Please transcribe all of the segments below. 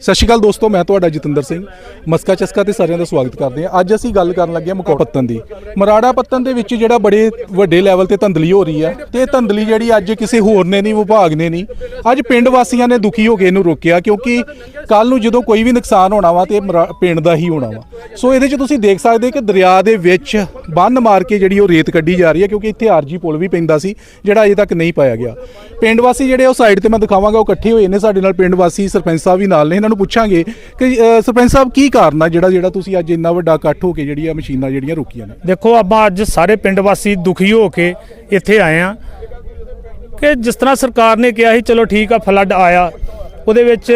ਸਤਿ ਸ਼੍ਰੀ ਅਕਾਲ ਦੋਸਤੋ, ਮੈਂ ਤੁਹਾਡਾ ਜਤਿੰਦਰ ਸਿੰਘ। ਮਸਕਾ ਚਸਕਾ ਤੇ ਸਾਰਿਆਂ ਦਾ ਸਵਾਗਤ ਕਰਦੇ ਹਾਂ। ਅੱਜ ਅਸੀਂ ਗੱਲ ਕਰਨ ਲੱਗੇ ਹਾਂ ਮਕੌੜ ਪੱਤਨ ਦੀ। ਮਰਾੜਾ ਪੱਤਨ ਦੇ ਵਿੱਚ ਜਿਹੜਾ ਬੜੇ ਵੱਡੇ ਲੈਵਲ ਤੇ ਧੰਦਲੀ ਹੋ ਰਹੀ ਹੈ ਤੇ ਇਹ ਧੰਦਲੀ ਜਿਹੜੀ ਅੱਜ ਕਿਸੇ ਹੋਰ ਨੇ ਨਹੀਂ, ਵਿਭਾਗ ਨੇ ਨਹੀਂ, ਅੱਜ ਪਿੰਡ ਵਾਸੀਆਂ ਨੇ ਦੁਖੀ ਹੋ ਕੇ ਇਹਨੂੰ ਰੋਕਿਆ ਕਿਉਂਕਿ ਕੱਲ ਨੂੰ ਜਦੋਂ ਕੋਈ ਵੀ ਨੁਕਸਾਨ ਹੋਣਾ ਵਾ ਤੇ ਮਰਾ- ਪਿੰਡ ਦਾ ਹੀ ਹੋਣਾ ਵਾ। ਸੋ ਇਹਦੇ 'ਚ ਤੁਸੀਂ ਦੇਖ ਸਕਦੇ ਕਿ ਦਰਿਆ ਦੇ ਵਿੱਚ ਬੰਨ ਮਾਰ ਕੇ ਜਿਹੜੀ ਉਹ ਰੇਤ ਕੱਢੀ ਜਾ ਰਹੀ ਹੈ ਕਿਉਂਕਿ ਇੱਥੇ ਆਰਜੀ ਪੁਲ ਵੀ ਪੈਂਦਾ ਸੀ, ਜਿਹੜਾ ਅਜੇ ਤੱਕ ਨਹੀਂ ਪਾਇਆ ਗਿਆ। ਪਿੰਡ ਵਾਸੀ ਜਿਹੜੇ ਉਹ ਸਾਈਡ ਤੇ ਮੈਂ ਦਿਖਾਵਾਂਗਾ, ਉਹ ਇਕੱਠੇ ਹੋਏ ਨੇ ਸਾਡੇ ਨਾਲ ਪਿੰਡ ਵਾਸੀ ਸਰਪੰਚ ਸਾਹਿਬ ਵੀ ਨਾਲ ਨੇ ਇਹਨਾਂ ਨੂੰ ਪੁੱਛਾਂਗੇ ਕਿ ਸਰਪੰਚ ਸਾਹਿਬ ਕੀ ਕਾਰਨ ਆ ਜਿਹੜਾ ਜਿਹੜਾ ਤੁਸੀਂ ਅੱਜ ਇੰਨਾ ਵੱਡਾ ਇਕੱਠ ਹੋ ਕੇ ਜਿਹੜੀ ਆ ਮਸ਼ੀਨਾਂ ਜਿਹੜੀਆਂ ਰੋਕੀਆਂ ਨੇ? ਦੇਖੋ, ਆਪਾਂ ਅੱਜ ਸਾਰੇ ਪਿੰਡ ਵਾਸੀ ਦੁਖੀ ਹੋ ਕੇ ਇੱਥੇ ਆਏ ਆ ਕਿ ਜਿਸ ਤਰ੍ਹਾਂ ਸਰਕਾਰ ਨੇ ਕਿਹਾ ਸੀ, ਚਲੋ ਠੀਕ ਆ, ਫਲੱਡ ਆਇਆ, ਉਹਦੇ ਵਿੱਚ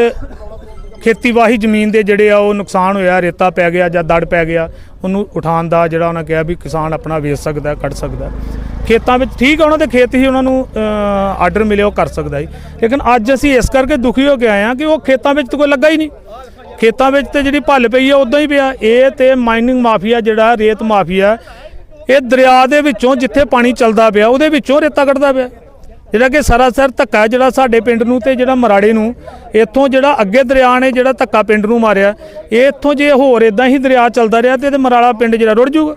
ਖੇਤੀਬਾੜੀ ਜ਼ਮੀਨ ਦੇ ਜਿਹੜੇ ਆ, ਉਹ ਨੁਕਸਾਨ ਹੋਇਆ, ਰੇਤਾ ਪੈ ਗਿਆ ਜਾਂ ਦੜ ਪੈ ਗਿਆ, ਉਹਨੂੰ ਉਠਾਉਣ ਦਾ ਜਿਹੜਾ ਉਹਨਾਂ ਕਿਹਾ ਵੀ ਕਿਸਾਨ ਆਪਣਾ ਵੇਚ ਸਕਦਾ, ਕੱਢ ਸਕਦਾ। ਖੇਤਾਂ ਵਿੱਚ ਠੀਕ ਆ, ਉਹਨਾਂ ਦੇ ਖੇਤ ਹੀ ਉਹਨਾਂ ਨੂੰ ਆਰਡਰ ਮਿਲੇ ਉਹ ਕਰ ਸਕਦਾ ਸੀ ਲੇਕਿਨ ਅੱਜ ਅਸੀਂ ਇਸ ਕਰਕੇ ਦੁਖੀ ਹੋ ਕੇ ਆਏ ਹਾਂ ਕਿ ਉਹ ਖੇਤਾਂ ਵਿੱਚ ਤਾਂ ਕੋਈ ਲੱਗਾ ਹੀ ਨਹੀਂ। ਖੇਤਾਂ ਵਿੱਚ ਤੇ ਜਿਹੜੀ ਭੱਲ ਪਈ ਆ, ਉਦਾਂ ਹੀ ਪਿਆ। ਇਹ ਤੇ ਮਾਈਨਿੰਗ ਮਾਫੀਆ ਜਿਹੜਾ, ਰੇਤ ਮਾਫੀਆ ਇਹ ਦਰਿਆ ਦੇ ਵਿੱਚੋਂ ਜਿੱਥੇ ਪਾਣੀ ਚੱਲਦਾ ਪਿਆ, ਉਹਦੇ ਵਿੱਚੋਂ ਰੇਤਾ ਕੱਢਦਾ ਪਿਆ। ਜਿਹੜਾ ਕਿ ਸਰਾਸਰ ਧੱਕਾ ਜਿਹੜਾ ਸਾਡੇ ਪਿੰਡ ਨੂੰ ਤੇ ਜਿਹੜਾ ਮਰਾੜੇ ਨੂੰ, ਇੱਥੋਂ ਜਿਹੜਾ ਅੱਗੇ ਦਰਿਆ ਨੇ ਜਿਹੜਾ ਧੱਕਾ ਪਿੰਡ ਨੂੰ ਮਾਰਿਆ, ਇਹ ਇੱਥੋਂ ਜੇ ਹੋਰ ਇਦਾਂ ਹੀ ਦਰਿਆ ਚੱਲਦਾ ਰਿਹਾ ਤੇ ਇਹਦੇ ਮਰਾੜਾ ਪਿੰਡ ਜਿਹੜਾ ਰੁੜ ਜਾਊਗਾ।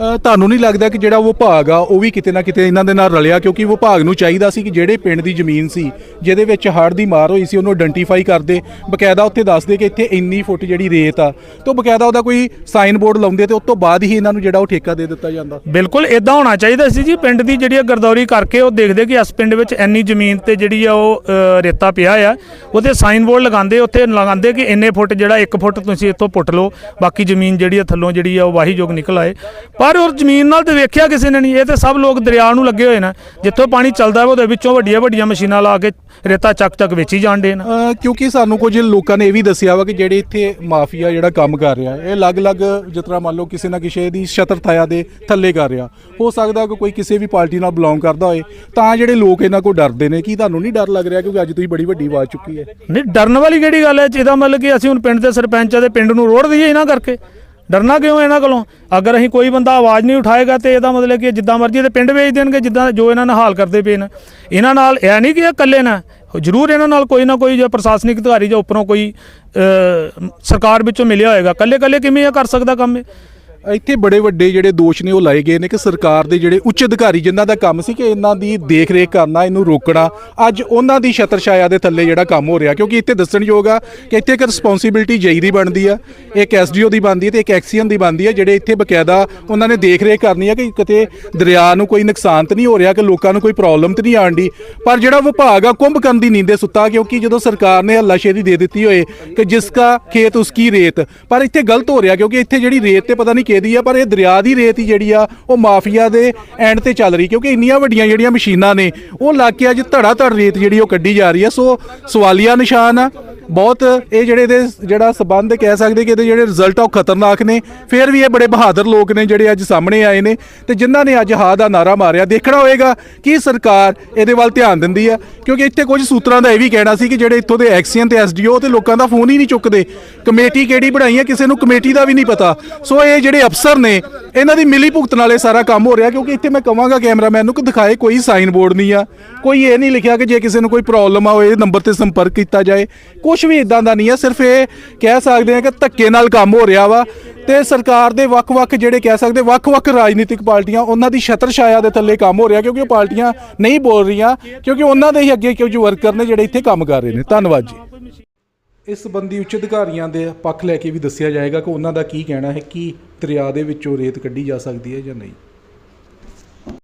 ਤੁਹਾਨੂੰ ਨਹੀਂ ਲੱਗਦਾ ਕਿ ਜਿਹੜਾ ਵਿਭਾਗ ਆ, ਉਹ ਵੀ ਕਿਤੇ ਨਾ ਕਿਤੇ ਇਹਨਾਂ ਦੇ ਨਾਲ ਰਲਿਆ? ਕਿਉਂਕਿ ਵਿਭਾਗ ਨੂੰ ਚਾਹੀਦਾ ਸੀ ਕਿ ਜਿਹੜੇ ਪਿੰਡ ਦੀ ਜ਼ਮੀਨ ਸੀ, ਜਿਹਦੇ ਵਿੱਚ ਹੜ੍ਹ ਦੀ ਮਾਰ ਹੋਈ ਸੀ, ਉਹਨੂੰ ਆਇਡੈਂਟੀਫਾਈ ਕਰਦੇ। ਬਕਾਇਦਾ ਉੱਥੇ ਦੱਸਦੇ ਕਿ ਇੱਥੇ ਇੰਨੀ ਫੁੱਟ ਜਿਹੜੀ ਰੇਤ ਆ। ਤੇ ਬਕਾਇਦਾ ਉਹਦਾ ਕੋਈ ਸਾਈਨ ਬੋਰਡ ਲਾਉਂਦੇ ਤੇ ਉਸ ਤੋਂ ਬਾਅਦ ਹੀ ਇਹਨਾਂ ਨੂੰ ਜਿਹੜਾ ਉਹ ਠੇਕਾ ਦੇ ਦਿੱਤਾ ਜਾਂਦਾ। ਬਿਲਕੁਲ ਇਦਾਂ ਹੋਣਾ ਚਾਹੀਦਾ ਸੀ ਜੀ। ਪਿੰਡ ਦੀ ਜਿਹੜੀ ਆ ਗਰਦੌਰੀ ਕਰਕੇ ਉਹ ਦੇਖਦੇ ਕਿ ਇਸ ਪਿੰਡ ਵਿੱਚ ਇੰਨੀ ਜ਼ਮੀਨ ਤੇ ਜਿਹੜੀ ਆ ਉਹ ਰੇਤਾ ਪਿਆ ਆ। ਉਹਦੇ ਸਾਈਨ ਬੋਰਡ ਲਗਾਉਂਦੇ, ਉੱਥੇ ਲਗਾਉਂਦੇ ਕਿ ਇੰਨੇ ਫੁੱਟ ਜਿਹੜਾ 1 ਫੁੱਟ ਤੁਸੀਂ ਇੱਥੋਂ ਪੁੱਟ ਲਓ। ਬਾਕੀ ਜ਼ਮੀਨ ਜਿਹੜੀ ਆ ਥੱਲੋਂ ਜਿਹੜੀ ਆ ਉਹ ਵਾਹੀਯੋਗ ਨਿਕਲ ਆਏ। ਪਰ ਉਹ ਜ਼ਮੀਨ ਨਾਲ ਤੇ ਵੇਖਿਆ ਕਿਸੇ ਨੇ ਨਹੀਂ ਇਹ ਤੇ ਸਭ ਲੋਕ ਦਰਿਆ ਨੂੰ ਲੱਗੇ ਹੋਏ ਨੇ। ਜਿੱਥੋਂ ਪਾਣੀ ਚੱਲਦਾ ਉਹਦੇ ਵਿੱਚੋਂ ਵੱਡੀਆਂ ਵੱਡੀਆਂ ਮਸ਼ੀਨਾਂ ਲਾ ਕੇ ਰੇਤਾ ਚੱਕ ਚੱਕ ਵੇਚੀ ਜਾਂਦੇ ਨੇ। ਕਿਉਂਕਿ ਸਾਨੂੰ ਕੁਝ ਲੋਕਾਂ ਨੇ ਇਹ ਵੀ ਦੱਸਿਆ ਵਾ ਕਿ ਜਿਹੜੇ ਇੱਥੇ ਮਾਫੀਆ ਜਿਹੜਾ ਕੰਮ ਕਰ ਰਿਹਾ ਇਹ ਅਲੱਗ-ਅਲੱਗ ਜਿਸ ਤਰ੍ਹਾਂ ਮੰਨ ਲਓ ਕਿਸੇ ਨਾ ਕਿਸੇ ਦੀ ਛਤਰਥਾਇਆ ਦੇ ਥੱਲੇ ਕਰ ਰਿਹਾ। ਹੋ ਸਕਦਾ ਕਿ ਕੋਈ ਕਿਸੇ ਵੀ ਪਾਰਟੀ ਨਾਲ ਬਿਲੋਂਗ ਕਰਦਾ ਹੋਏ ਤਾਂ ਜਿਹੜੇ ਲੋਕ ਇਹਨਾਂ ਕੋਲ ਡਰਦੇ ਨੇ ਕੀ ਤੁਹਾਨੂੰ ਨਹੀਂ ਡਰ ਲੱਗ ਰਿਹਾ ਕਿਉਂਕਿ ਅੱਜ ਤੁਸੀਂ ਬੜੀ ਵੱਡੀ ਆਵਾਜ਼ ਚੁੱਕੀ ਹੈ? ਨਹੀਂ ਡਰਨ ਵਾਲੀ ਕਿਹੜੀ ਗੱਲ ਹੈ? ਇਹਦਾ ਮਤਲਬ ਕਿ ਅਸੀਂ ਹੁਣ ਪਿੰਡ ਦੇ ਸਰਪੰਚ ਤੇ ਪਿੰਡ ਨੂੰ ਰੋੜ ਦਈਏ ਇਹਨਾਂ ਕਰਕੇ। ਡਰਨਾ ਕਿਉਂ ਇਹਨਾਂ ਕੋਲੋਂ? ਅਗਰ ਅਸੀਂ ਕੋਈ ਬੰਦਾ ਆਵਾਜ਼ ਨਹੀਂ ਉਠਾਏਗਾ ਤੇ ਇਹਦਾ ਮਤਲਬ ਕਿ ਜਿੱਦਾਂ ਮਰਜ਼ੀ ਤੇ ਪਿੰਡ ਵੇਚ ਦੇਣਗੇ, ਜਿੱਦਾਂ ਜੋ ਇਹਨਾਂ ਨਾਲ ਹਾਲ ਕਰਦੇ ਪਏ ਨੇ। ਇਹਨਾਂ ਨਾਲ ਇਹ ਨਹੀਂ ਕਿ ਇਹ ਇਕੱਲੇ ਨਾ। ਜ਼ਰੂਰ ਇਹਨਾਂ ਨਾਲ ਕੋਈ ਨਾ ਕੋਈ ਜੋ ਪ੍ਰਸ਼ਾਸਨਿਕ ਅਧਿਕਾਰੀ ਜਾਂ ਉੱਪਰੋਂ ਕੋਈ ਸਰਕਾਰ ਵਿੱਚੋਂ ਮਿਲਿਆ ਹੋਏਗਾ। ਇਕੱਲੇ ਇਕੱਲੇ ਕਿਵੇਂ ਇਹ ਕਰ ਸਕਦਾ ਕੰਮ ਇੱਥੇ ਬੜੇ ਵੱਡੇ ਜਿਹੜੇ ਦੋਸ਼ ਨੇ ਉਹ ਲਾਏ ਗਏ ਨੇ ਕਿ ਸਰਕਾਰ ਦੇ ਜਿਹੜੇ ਉੱਚ ਅਧਿਕਾਰੀ ਜਿਨ੍ਹਾਂ ਦਾ ਕੰਮ ਸੀ ਕਿ ਇਹਨਾਂ ਦੀ ਦੇਖ ਰੇਖ ਕਰਨਾ, ਇਹਨੂੰ ਰੋਕਣਾ, ਅੱਜ ਉਹਨਾਂ ਦੀ ਛਤਰਛਾਇਆ ਦੇ ਥੱਲੇ ਜਿਹੜਾ ਕੰਮ ਹੋ ਰਿਹਾ, ਕਿਉਂਕਿ ਇੱਥੇ ਦੱਸਣਯੋਗ ਆ ਕਿ ਇੱਥੇ ਇੱਕ ਰਿਸਪੌਂਸਿਬਿਲਟੀ ਜਈ ਦੀ ਬਣਦੀ ਆ, ਇੱਕ ਐਸਡੀਓ ਦੀ ਬਣਦੀ ਹੈ ਤੇ ਇੱਕ ਐਕਸੀਅਨ ਦੀ ਬਣਦੀ ਹੈ ਜਿਹੜੇ ਇੱਥੇ ਬਕਾਇਦਾ ਉਹਨਾਂ ਨੇ ਦੇਖ ਰੇਖ ਕਰਨੀ ਆ ਕਿ ਕਿਤੇ ਦਰਿਆ ਨੂੰ ਕੋਈ ਨੁਕਸਾਨ ਤਾਂ ਨਹੀਂ ਹੋ ਰਿਹਾ, ਕਿ ਲੋਕਾਂ ਨੂੰ ਕੋਈ ਪ੍ਰੋਬਲਮ ਤਾਂ ਨਹੀਂ ਆਂਡੀ ਪਰ ਜਿਹੜਾ ਵਿਭਾਗ ਆ ਕੁੰਭ ਕਰਨ ਦੀ ਨੀਂਦੇ ਸੁੱਤਾ, ਕਿਉਂਕਿ ਜਦੋਂ ਸਰਕਾਰ ਨੇ ਹੱਲਾਸ਼ੇਰੀ ਦੇ ਦਿੱਤੀ ਹੋਏ ਕਿ ਜਿਸ ਕਾ ਖੇਤ ਉਸਕੀ ਰੇਤ, ਪਰ ਇੱਥੇ ਗਲਤ ਹੋ ਰਿਹਾ, ਕਿਉਂਕਿ ਇੱਥੇ ਜਿਹੜੀ ਰੇਤ ਤੇ ਪਤਾ ਨਹੀਂ ਕਿਹਦੀ ਆ, ਪਰ ਇਹ ਦਰਿਆ ਦੀ ਰੇਤ ਹੀ ਜਿਹੜੀ ਆ, ਉਹ ਮਾਫੀਆ ਦੇ ਐਂਡ ਤੇ ਚੱਲ ਰਹੀ, ਕਿਉਂਕਿ ਇੰਨੀਆਂ ਵੱਡੀਆਂ ਜਿਹੜੀਆਂ ਮਸ਼ੀਨਾਂ ਨੇ, ਉਹ ਲਾ ਕੇ ਅੱਜ ਧੜਾ ਧੜ ਰੇਤ ਜਿਹੜੀ ਉਹ ਕੱਢੀ ਜਾ ਰਹੀ ਆ। ਸੋ ਸਵਾਲੀਆ ਨਿਸ਼ਾਨ ਆ ਬਹੁਤ ਇਹ ਜਿਹੜੇ ਇਹਦੇ ਜਿਹੜਾ ਸਬੰਧ ਕਹਿ ਸਕਦੇ ਕਿ ਇਹਦੇ ਜਿਹੜੇ ਰਿਜ਼ਲਟ ਆ ਉਹ ਖਤਰਨਾਕ ਨੇ। ਫਿਰ ਵੀ ਇਹ ਬੜੇ ਬਹਾਦਰ ਲੋਕ ਨੇ ਜਿਹੜੇ ਅੱਜ ਸਾਹਮਣੇ ਆਏ ਨੇ ਤੇ ਜਿਨ੍ਹਾਂ ਨੇ ਅੱਜ ਹਾਂ ਦਾ ਨਾਰਾ ਮਾਰਿਆ। ਦੇਖਣਾ ਹੋਏਗਾ ਕਿ ਸਰਕਾਰ ਇਹਦੇ ਵੱਲ ਧਿਆਨ ਦਿੰਦੀ ਆ, ਕਿਉਂਕਿ ਇੱਥੇ ਕੁਝ ਸੂਤਰਾਂ ਦਾ ਇਹ ਵੀ ਕਹਿਣਾ ਸੀ ਕਿ ਜਿਹੜੇ ਇੱਥੋਂ ਦੇ ਐਕਸੀਅਨ ਤੇ ਐਸਡੀਓ ਤੇ ਲੋਕਾਂ ਦਾ ਫੋਨ ਹੀ ਨਹੀਂ ਚੁੱਕਦੇ। ਕਮੇਟੀ ਕਿਹੜੀ ਬਣਾਈ ਹੈ ਕਿਸੇ ਨੂੰ ਕਮੇਟੀ ਦਾ ਵੀ ਨਹੀਂ ਪਤਾ। ਸੋ ਇਹ ਜਿਹੜੇ ਅਫਸਰ ਨੇ, ਇਹਨਾਂ ਦੀ ਮਿਲੀ ਭੁਗਤ ਨਾਲ ਇਹ ਸਾਰਾ ਕੰਮ ਹੋ ਰਿਹਾ, ਕਿਉਂਕਿ ਇੱਥੇ ਮੈਂ ਕਵਾਂਗਾ ਕੈਮਰਾਮੈਨ ਨੂੰ ਕਿ ਦਿਖਾਏ ਕੋਈ ਸਾਈਨ ਬੋਰਡ ਨਹੀਂ ਆ। ਕੋਈ ਇਹ ਨਹੀਂ ਲਿਖਿਆ ਕਿ ਜੇ ਕਿਸੇ ਨੂੰ ਕੋਈ ਪ੍ਰੋਬਲਮ ਆ, ਉਹ ਇਹ ਨੰਬਰ ਤੇ ਸੰਪਰਕ ਕੀਤਾ ਜਾਏ। ਕੁਝ ਵੀ ਇਦਾਂ ਦਾ ਨਹੀਂ ਆ, ਸਿਰਫ ਇਹ ਕਹਿ ਸਕਦੇ ਆ ਕਿ ਧੱਕੇ ਨਾਲ ਕੰਮ ਹੋ ਰਿਹਾ ਵਾ ਤੇ ਸਰਕਾਰ ਦੇ ਵੱਖ-ਵੱਖ ਜਿਹੜੇ ਕਹਿ ਸਕਦੇ, ਵੱਖ-ਵੱਖ ਰਾਜਨੀਤਿਕ ਪਾਰਟੀਆਂ, ਉਹਨਾਂ ਦੀ ਛਤਰ ਛਾਇਆ ਦੇ ਥੱਲੇ ਕੰਮ ਹੋ ਰਿਹਾ ਕਿਉਂਕਿ ਉਹ ਪਾਰਟੀਆਂ ਨਹੀਂ ਬੋਲ ਰਹੀਆਂ, ਕਿਉਂਕਿ ਉਹਨਾਂ ਦੇ ਹੀ ਅੱਗੇ ਕੁਝ ਵਰਕਰ ਨੇ ਜਿਹੜੇ ਇੱਥੇ ਕੰਮ ਕਰ ਰਹੇ ਨੇ। ਧੰਨਵਾਦ ਜੀ। ਇਸ ਸੰਬੰਧੀ ਉੱਚ ਅਧਿਕਾਰੀਆਂ ਦੇ ਪੱਖ ਲੈ ਕੇ ਵੀ ਦੱਸਿਆ ਜਾਏਗਾ ਕਿ ਉਹਨਾਂ ਦਾ ਕੀ ਕਹਿਣਾ ਹੈ, ਕਿ ਦਰਿਆ ਦੇ ਵਿੱਚੋਂ ਰੇਤ ਕੱਢੀ ਜਾ ਸਕਦੀ ਹੈ ਜਾਂ ਨਹੀਂ।